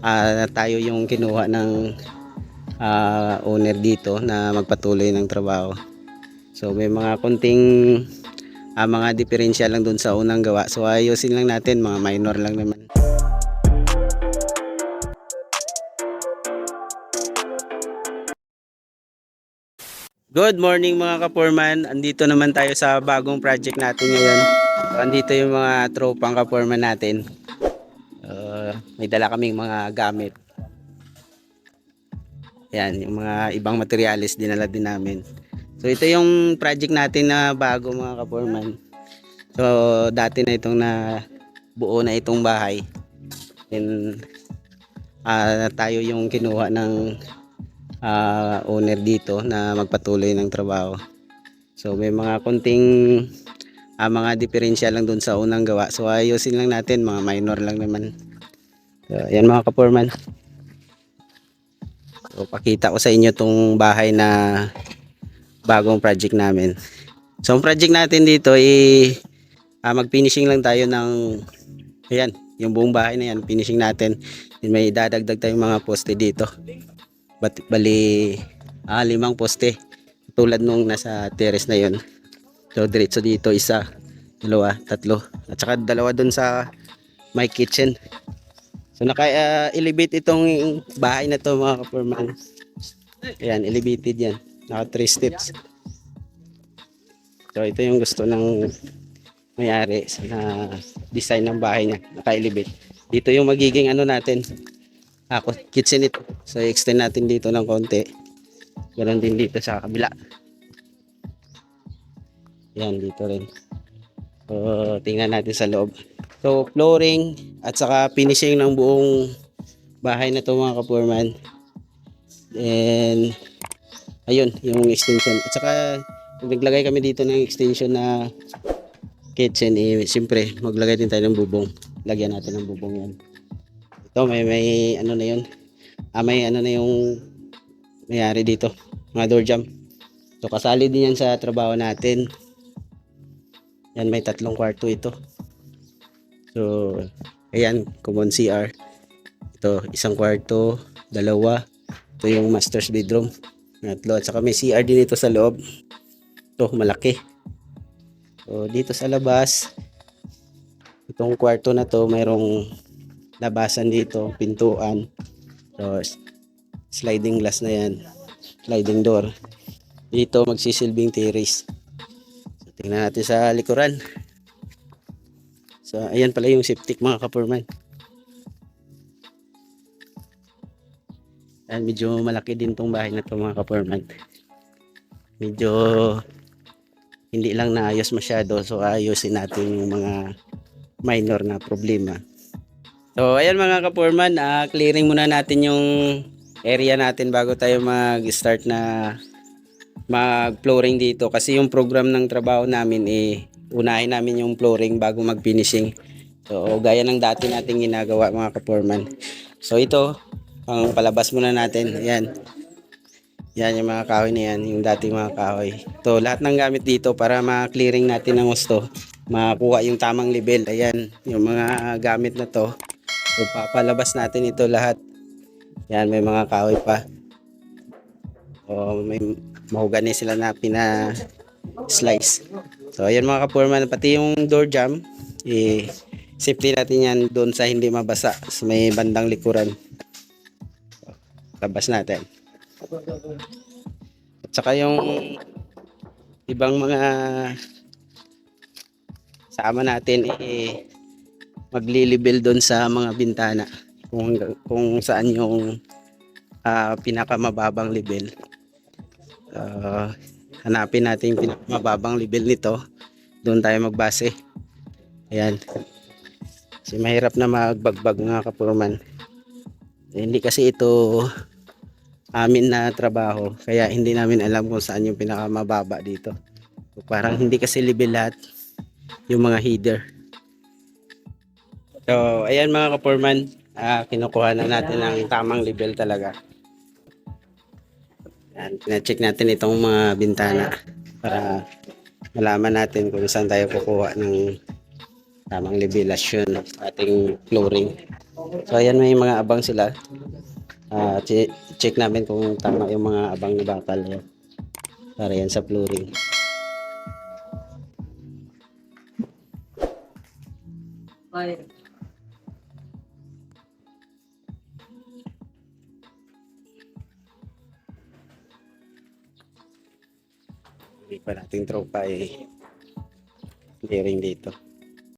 ah, tayo yung kinuha ng ah, owner dito na magpatuloy ng trabaho. So may mga konting ah, mga diferensya lang dun sa unang gawa. So ayusin lang natin, mga minor lang naman. Good morning mga kaporman. Andito naman tayo sa bagong project natin ngayon. So, andito yung mga tropang kaporman natin. Uh, may dala kaming mga gamit. Yan, yung mga ibang materials dinala din namin. So ito yung project natin na bago mga kaporman. So dati na itong na buo na itong bahay. And ah, tayo yung kinuha ng ah, owner dito na magpatuloy ng trabaho. So may mga konting ah, mga diferensya lang dun sa unang gawa. So ayusin lang natin, mga minor lang naman. So, yan mga kaporman. So pakita ko sa inyo tong bahay na bagong project namin. So ang project natin dito ay ah, mag-finishing lang tayo ng ayan, yung buong bahay na yan, finishing natin. Then may dadagdag tayong mga poste dito. Bat, bali ah, limang poste tulad nung nasa terrace na yon so diretso dito isa dalawa tatlo. At saka dalawa dun sa my kitchen. So naka ah, elevate itong bahay na to mga kaporman ayan elevated yan. Naka 3 steps. So ito yung gusto ng mayari sa na design ng bahay niya. Naka-elevate dito yung magiging ano natin ako kitchen ito. So extend natin dito ng konti. Ganoon din dito sa kabila yan dito rin. So tingnan natin sa loob. So flooring at saka finishing ng buong bahay na to mga kapurman and ayun yung extension. At saka naglagay kami dito ng extension na kitchen eh siyempre maglagay din tayo ng bubong. Lagyan natin ng bubong yan. Ito may may ano na yun? Ah, may ano na yung mayari dito mga door jam. So kasali din yan sa trabaho natin yan may tatlong kwarto ito so ayan common CR ito isang kwarto dalawa ito yung master's bedroom tatlo at saka may CR din ito sa loob ito malaki so dito sa labas itong kwarto na to mayroong labasan dito, pintuan. So, sliding glass na yan. Sliding door. Dito, magsisilbing terrace. Tingnan natin sa likuran. So, ayan pala yung septic mga kapurman. Ayan, medyo malaki din tong bahay na to mga kapurman. Medyo hindi lang naayos masyado. So, ayusin natin yung mga minor na problema. So, ayan mga kapurman, ah, clearing muna natin yung area natin bago tayo mag-start na mag-flooring dito kasi yung program ng trabaho namin eh unahin namin yung flooring bago mag-finishing. So, gaya ng dati nating ginagawa mga kapurman. So, ito, ang palabas muna natin. Ayan. Yan yung mga kahoy na yan, yung dating mga kahoy. To lahat ng gamit dito para ma-clearing natin ng gusto, makakuha yung tamang level. Ayan, yung mga gamit na to. So papalabas natin ito lahat. Yan, may mga kahoy pa. O may mahugani sila na pina slice. So ayan mga kapurman, pati yung door jam, eh, safety natin yan doon sa hindi mabasa sa may bandang likuran. Labas natin. At saka yung ibang mga sama natin eh maglilibel doon sa mga bintana kung kung saan yung ah, pinakamababang level. Ah, hanapin natin yung pinakamababang level nito. Doon tayo magbase. Ayan. Kasi mahirap na magbagbag mga kapurman. Eh, hindi kasi ito amin na trabaho kaya hindi namin alam kung saan yung pinakamababa dito. So, parang hindi kasi level lahat yung mga header. So, ayan mga kaporman, ah, kinukuha na natin ang tamang level talaga. Yan, check natin itong mga bintana para malaman natin kung saan tayo kukuha ng tamang levelasyon sa ating flooring. So ayan may mga abang sila. Che- check namin kung tama yung mga abang na bakal yan. Para yan sa flooring. Fire. Hindi pa nating tropa eh. Clearing dito.